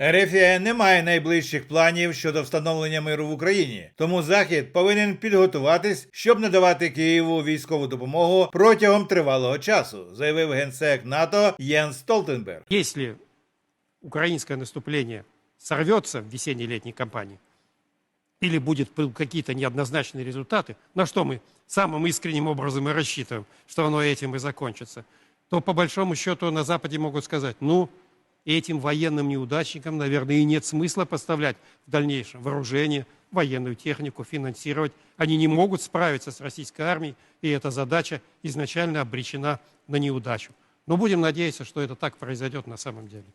Ерефія не має найближчих планів щодо встановлення миру в Україні, тому Захід повинен підготуватись, щоб надавати Києву військову допомогу протягом тривалого часу, заявив генсек НАТО Єнс Столтенберг. Если украинское наступление сорвется в весенне-летней кампании, или будет п- какие-то неоднозначные результаты, на что мы самым искренним образом и рассчитываем, что оно этим и закончится, то по большому счету на Западе могут сказать, ну, этим военным неудачникам, наверное, и нет смысла поставлять в дальнейшем вооружение, военную технику, финансировать. Они не могут справиться с российской армией, и эта задача изначально обречена на неудачу. Но будем надеяться, что это так произойдет на самом деле.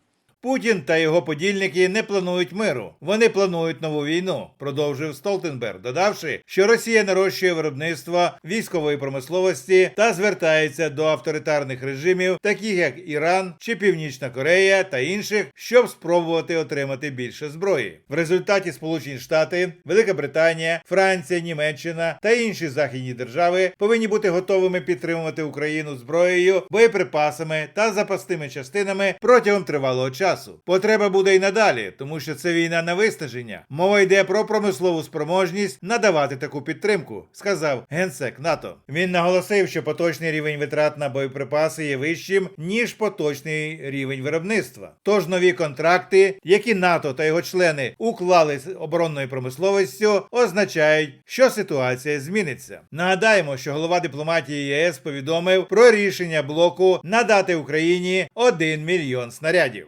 Путін та його подільники не планують миру. Вони планують нову війну, продовжив Столтенберг, додавши, що Росія нарощує виробництво військової промисловості та звертається до авторитарних режимів, таких як Іран чи Північна Корея та інших, щоб спробувати отримати більше зброї. В результаті Сполучені Штати, Велика Британія, Франція, Німеччина та інші західні держави повинні бути готовими підтримувати Україну зброєю, боєприпасами та запасними частинами протягом тривалого часу. Потреба буде й надалі, тому що це війна на виснаження. Мова йде про промислову спроможність надавати таку підтримку, сказав генсек НАТО. Він наголосив, що поточний рівень витрат на боєприпаси є вищим ніж поточний рівень виробництва. Тож нові контракти, які НАТО та його члени уклали з оборонною промисловістю, означають, що ситуація зміниться. Нагадаємо, що голова дипломатії ЄС повідомив про рішення блоку надати Україні 1 мільйон снарядів.